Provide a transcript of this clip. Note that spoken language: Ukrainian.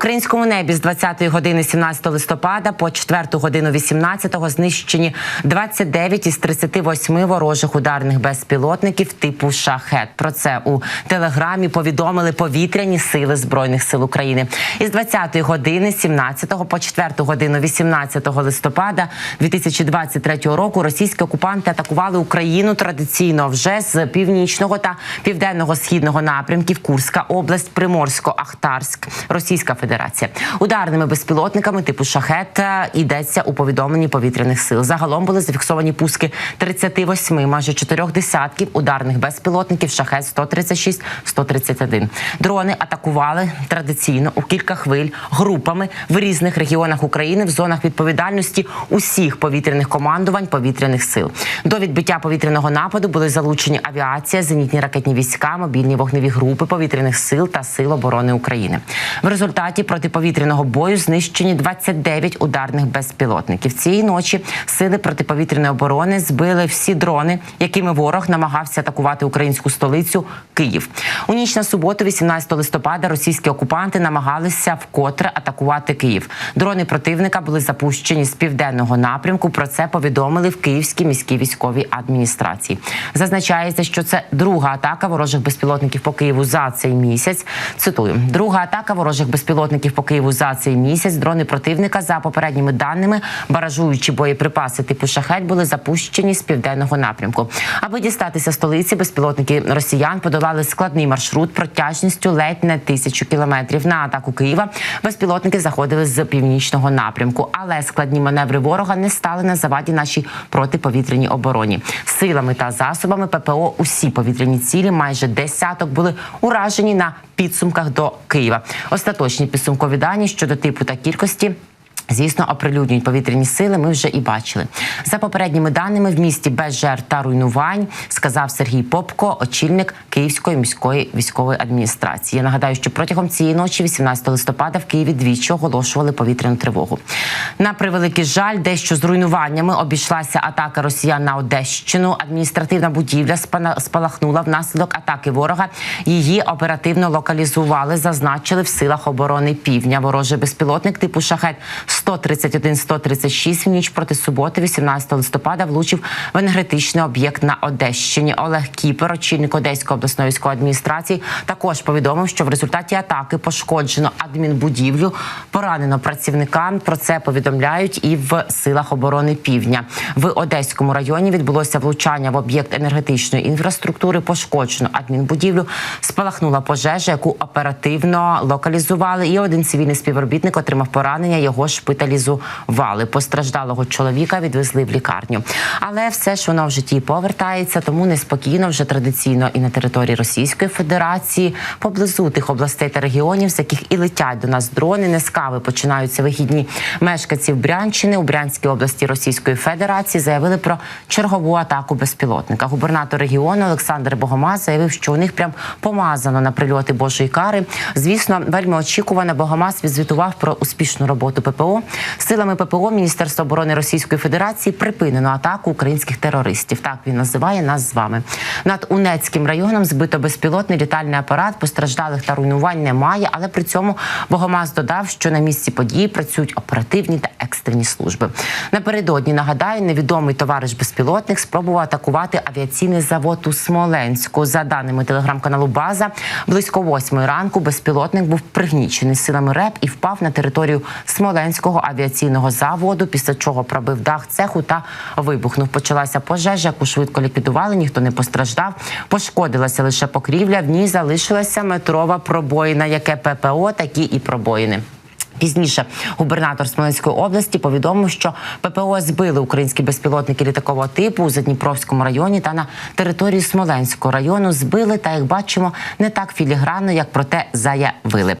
українському небі з 20 години 17 листопада по 4 годину 18 знищені 29 із 38 ворожих ударних безпілотників типу шахет. Про це у телеграмі повідомили повітряні сили збройних сил України. Із 20 години 17 по 4 годину 18 листопада 2023 року російські окупанти атакували Україну традиційно вже з північного та південного східного напрямків Курська область, Приморсько-Ахтарськ, Російська Федерація. Ударними безпілотниками типу шахет йдеться у повідомленні повітряних сил. Загалом були зафіксовані пуски 38, майже чотирьох десятків ударних безпілотників шахет 136 131 Дрони атакували традиційно у кілька хвиль групами в різних регіонах України в зонах відповідальності усіх повітряних командувань повітряних сил. До відбиття повітряного нападу були залучені авіація, зенітні ракетні війська, мобільні вогневі групи повітряних сил та сил оборони України. В результаті протиповітряного бою знищені 29 ударних безпілотників. Цієї ночі сили протиповітряної оборони збили всі дрони, якими ворог намагався атакувати українську столицю Київ. У ніч на суботу, 18 листопада, російські окупанти намагалися вкотре атакувати Київ. Дрони противника були запущені з південного напрямку. Про це повідомили в Київській міській військовій адміністрації. Зазначається, що це друга атака ворожих безпілотників по Києву за цей місяць. Цитую: друга атака ворожих безпілотників по Києву за цей місяць. Дрони противника за попередніми даними, баражуючі боєприпаси типу шахет були запущені з південного напрямку. Аби дістатися столиці, безпілотники росіян подолали складний маршрут протяжністю ледь не тисячу кілометрів. На атаку Києва безпілотники заходили з північного напрямку, але складні маневри ворога не стали на заваді нашій протиповітряній обороні. Силами та засобами ППО усі повітряні цілі, майже десяток, були уражені на підсумках до Києва. Остаточні підсумкові дані щодо типу та кількості. Звісно, оприлюднюють повітряні сили. Ми вже і бачили за попередніми даними в місті без жертв та руйнувань, сказав Сергій Попко, очільник Київської міської військової адміністрації. Я нагадаю, що протягом цієї ночі, 18 листопада, в Києві двічі оголошували повітряну тривогу. На превеликий жаль, дещо з руйнуваннями обійшлася атака росіян на Одещину. Адміністративна будівля спалахнула внаслідок атаки ворога. Її оперативно локалізували, зазначили в силах оборони півдня. Ворожий безпілотник типу шахет 131-136 в ніч проти суботи, 18 листопада, влучив в енергетичний об'єкт на Одещині. Олег Кіпер, очільник Одеської обласної військової адміністрації, також повідомив, що в результаті атаки пошкоджено адмінбудівлю, поранено працівника. Про це повідомляють і в силах оборони півдня. В Одеському районі відбулося влучання в об'єкт енергетичної інфраструктури. Пошкоджено адмінбудівлю. Спалахнула пожежа, яку оперативно локалізували. І один цивільний співробітник отримав поранення. Його шпиталізували. Постраждалого чоловіка відвезли в лікарню. Але все ж воно в житті повертається, тому неспокійно вже традиційно і на території Російської Федерації, поблизу тих областей та регіонів, з яких і летять до нас дрони. Не з кави починаються вихідні мешканців Брянщини у Брянській області Російської Федерації. Заявили про чергову атаку безпілотника. Губернатор регіону Олександр Богомаз заявив, що у них прям помазано на прильоти Божої кари. Звісно, вельми очікувано Богомаз відзвітував про успішну роботу ППО. Силами ППО Міністерства оборони Російської Федерації припинено атаку українських терористів. Так він називає нас з вами. Над Унецьким районом збито безпілотний літальний апарат. Постраждалих та руйнувань немає, але при цьому Богомаз додав, що на місці події працюють оперативні та екстрені служби. Напередодні нагадаю, невідомий товариш безпілотник спробував атакувати авіаційний завод у Смоленську. За даними телеграм-каналу База, близько восьмої ранку безпілотник був пригнічений силами РЕП і впав на територію Смоленського авіаційного заводу, після чого пробив дах цеху та вибухнув. Почалася пожежа, яку швидко ліквідували. Ніхто не постраждав. Пошкодилася лише покрівля. В ній залишилася метрова пробоїна, яке ППО, такі і пробоїни. Пізніше губернатор Смоленської області повідомив, що ППО збили українські безпілотники літакового типу у Задніпровському районі та на території Смоленського району збили. Та як бачимо, не так філігранно, як про те заявили.